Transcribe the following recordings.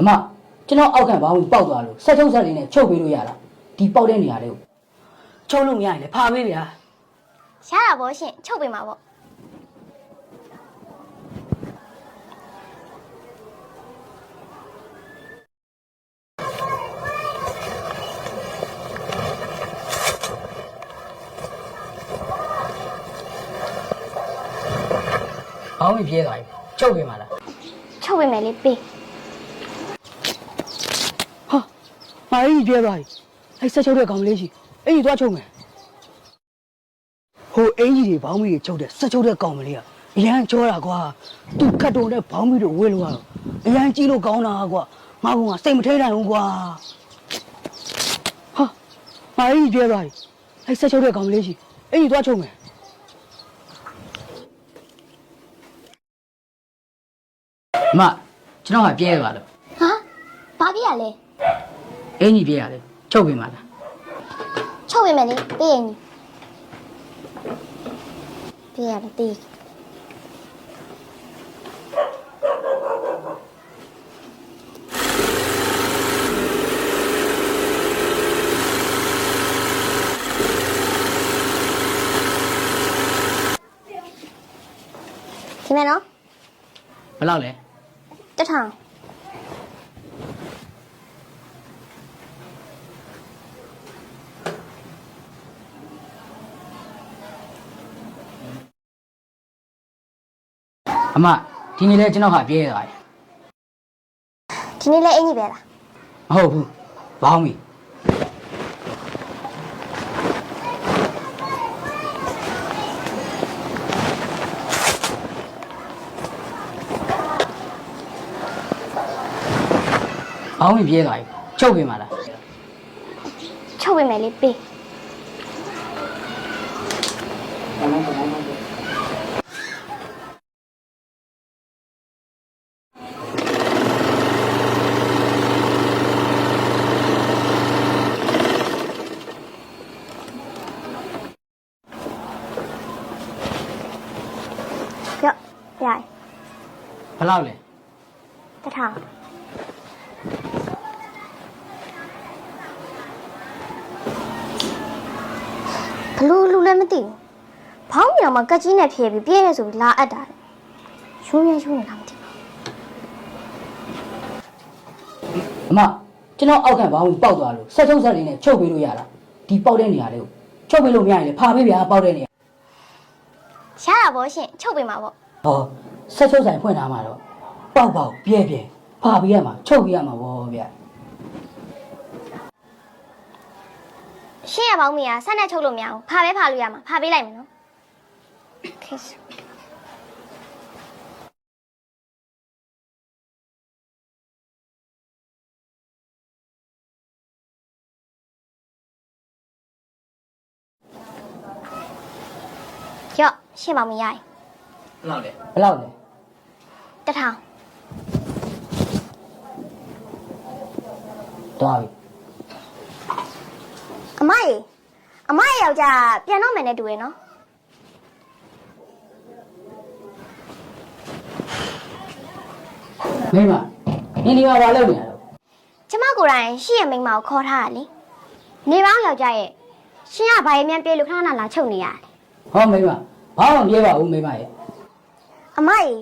အမကျွန်တော်အောက်ခံဘောင်းကြီးပေါက်သွားလို့ဆက်ချုပ်ဆက်လေးနဲ့ချုပ်ပေးလို့ရလားဒီပေါက်တဲ့နေရာလေးကိုချုပ်လို့မရရင်လည်းဖာပေးဗျာရတာပေါ့ရှင်ချုပ်ပေးမှာပေါ့ဘောင်းကြီးပြဲသွားပြီချုပ်ပေးမှာလားချုပ်ပေးမယ်လေပေး ဟာ မာကြီးပြဲသွားပြီအဲ့ဆက်ချုပ်တဲ့ကောင်လေးရှိအဲ့ဒီသွားချုပ်မယ်ဟိုအင်ကြီးတွေဘောင်းကြီးတွေချုပ်တဲ့ဆက်ချုပ်တဲ့ကောင်မလေးကအရန်ကြောတာကွာသူကတ်တုံတဲ့ဘောင်းကြီးတွေဝေးလို့ရတော့အရန်ကြီးလို့ကောင်းတာကွာငါကစိတ်မထိနိုင်ဘူးကွာဟာမာကြီးပြဲသွားပြီအဲ့ဆက်ချုပ်တဲ့ကောင်လေးရှိအဲ့ဒီသွားချုပ်မယ်အမကျွန်တော်ကပြဲသွားလို့ဟာဘာပြရလဲ အင်ကြီးပြဲရတယ်ချုပ်ပေးမှာလားချုပ်ပေးမယ်လေပေးရင်ပေးရတယ်ပေးဒီမဲ့နော်ဘယ်လောက်လဲတစ်ထောင် အမဒီနေ့လဲကျွန်တော်ကပြဲသွားတယ်ဒီနေ့လည်းအင်ကြီးပဲလားမဟုတ်ဘူးဘောင်းပြီဘောင်းပြီပြဲသွားပြီချုပ်ပေးမှာလားချုပ်ပေးမယ်လေပေး ရော့ရိုင်ဘယ်လောက်လဲတစ်ထောင်ဘလူးလူလည်းမသိဘူးဘောင်းမြောင်မှာကက်ကြီးနဲ့ဖြဲပြီးပြည့်နေဆိုပြီးလာအပ်တာတဲ့ရှုံးရရှုံးနေလားမသိဘူးအမကျွန်တော်အောက်ခံဘောင်းကြီးပေါက်သွားလို့ဆက်ချုပ်ဆက်လေးနဲ့ချုပ်ပေးလို့ရလားဒီပေါက်တဲ့နေရာလေးကိုချုပ်ပေးလို့မရရင်လည်းဖာပေးဗျာပေါက်တဲ့နေရာရတာပေါ့ရှင်ချုပ်ပေးမှာပေါ့ ဟောဆက်ချုပ်ဆိုင်ဖွင့်ထားမှာတော့ပေါက်ပေါက်ပြဲပြဲဖာပေးရမှာချုပ်ပေးရမှာဗောဗျရှင်းရပေါင်းမရဆက်နဲ့ချုပ်လို့မရဘူးဖာပဲဖာလို့ရမှာဖာပေးလိုက်မယ်နော်ခေတ်ရော့ရှင်းပါမရရင် ဘယ်လောက်လဲဘယ်လောက်လဲတစ်ထောင်သွားပြီအမရေအမရေယောက်ျားပြန်တော့မယ်နဲ့တူရယ်နော်မိမနင်ဒီမှာဘာလုပ်နေရလဲကျမကိုယ်တိုင်ရှင့်ရဲ့မိန်းမကိုခေါ်ထားတာလေနေပေါင်းယောက်ျားရဲ့ရှင်ကဘာရင်မြန်ပြေလို့ခဏခဏလာချုပ်နေရတယ်ဟောမိမဘာမှမပြေပါဘူးမိမရဲ့ အမရေ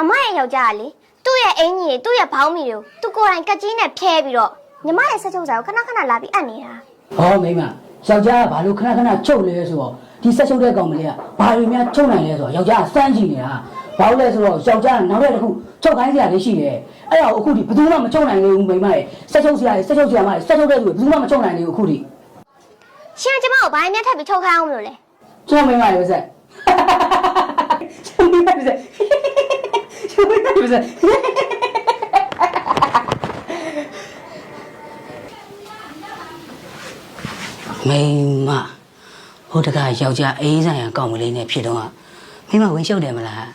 အမရဲ့ယောက်ျားကလေသူ့ရဲ့အင်ကြီးတွေသူ့ရဲ့ဘောင်းမီတွေကိုသူကိုယ်တိုင်ကက်ကြီးနဲ့ဖျဲပြီးတော့ညီမရဲ့ဆက်ချုပ်စာကိုခဏခဏလာပြီးအပ်နေတာဟောမိမယောက်ျားကဘာလို့ခဏခဏချုပ်လဲဆိုတော့ဒီဆက်ချုပ်တဲ့ကောင်မလေးကဘာတွေများချုပ်နိုင်လဲဆိုတော့ယောက်ျားကစမ်းကြည့်နေတာဘာလို့လဲဆိုတော့ယောက်ျားကနောက်တဲ့တစ်ခုချုပ်ခိုင်းစရာလေးရှိတယ်အဲ့ဒါကိုအခုဒီဘယ်သူမှမချုပ်နိုင်သေးဘူးမိမရဲ့ဆက်ချုပ်စရာဆက်ချုပ်စရာမဆက်ချုပ်တဲ့သူကဘယ်သူမှမချုပ်နိုင်သေးဘူးအခုဒီရှင်ကကျမကိုဘာရင်မြန်ထပ်ပြီးချုပ်ခိုင်းအောင်မလို့လဲကျွန်တော်မိမရဲ့ဆက်ကျွန်တော်မိမရဲ့ဆက် ကျွန်တော်မိမရဲ့ဆက်မိမဟိုတကယောက်ျားအေးဆိုင်ရကောင်းမလေးနဲ့ဖြစ်တော့မိမဝင်ရှုပ်တယ်မလား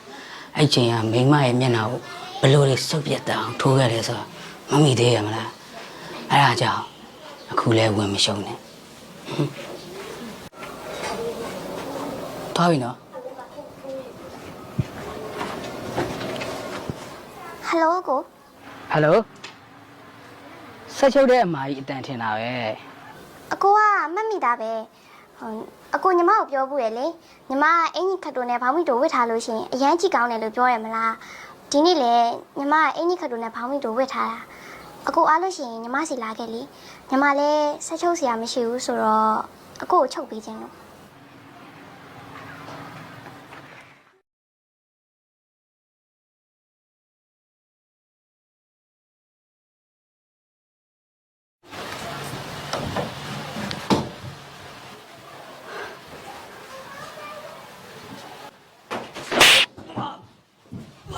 အဲ့ချိန်ကမိမရဲ့မျက်နှာကိုဘလို့လေးစုပ်ပြတ်တအောင်ထိုးခဲ့တယ်ဆိုတော့မမိသေးရမလားအဲ့ဒါကြောင့်အခုလဲဝင်မရှုံးနဲ့သွားပြီနော် ဟယ်လိုကိုဟယ်လိုဆက်ချုပ်တဲ့အမာကြီးအတန်ထင်တာပဲအကိုကမှတ်မိတာပဲဟိုအကိုညီမကိုပြောဘူးရလေညီမကအင်ကြီးခတ်တိုနဲ့ဘောင်းမီတိုဝတ်ထားလို့ရှိရင်အရန်ကြည့်ကောင်းတယ်လို့ပြောရမလားဒီနေ့လေညီမကအင်ကြီးခတ်တိုနဲ့ဘောင်းမီတိုဝတ်ထားတာအကိုအားလို့ရှိရင်ညီမစီလာခဲ့လေညီမလည်းဆက်ချုပ်စရာမရှိဘူးဆိုတော့အကိုကိုချုပ်ပေးခြင်းလို့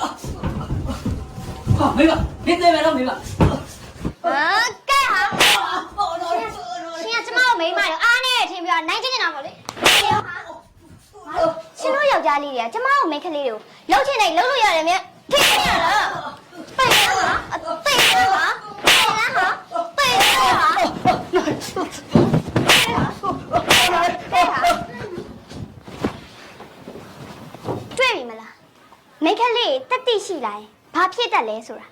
ဟာမေမမင်းသေးမယ်တော့မေမဟာကဲဟာရှင်ကကျမကိုမိန်းမရောအားနဲ့ထင်ပြီးတော့နိုင်ကျင်နေတာပေါ့လေရှင်ဟာရှင်တို့ယောက်ျားလေးတွေကကျမကိုမိန်းကလေးတွေကိုလှုပ်ချင်တယ်လှုပ်လို့ရတယ်မြတ်ထင်နေရလားပိတ်ရမှာအသိရမှာပိတ်ရမှာပိတ်ရမှာတွေ့ပြီမလားမိ န်းကလေးတက်တိရှိလာရင်ဘာဖြစ်တတ်လဲဆိုတာ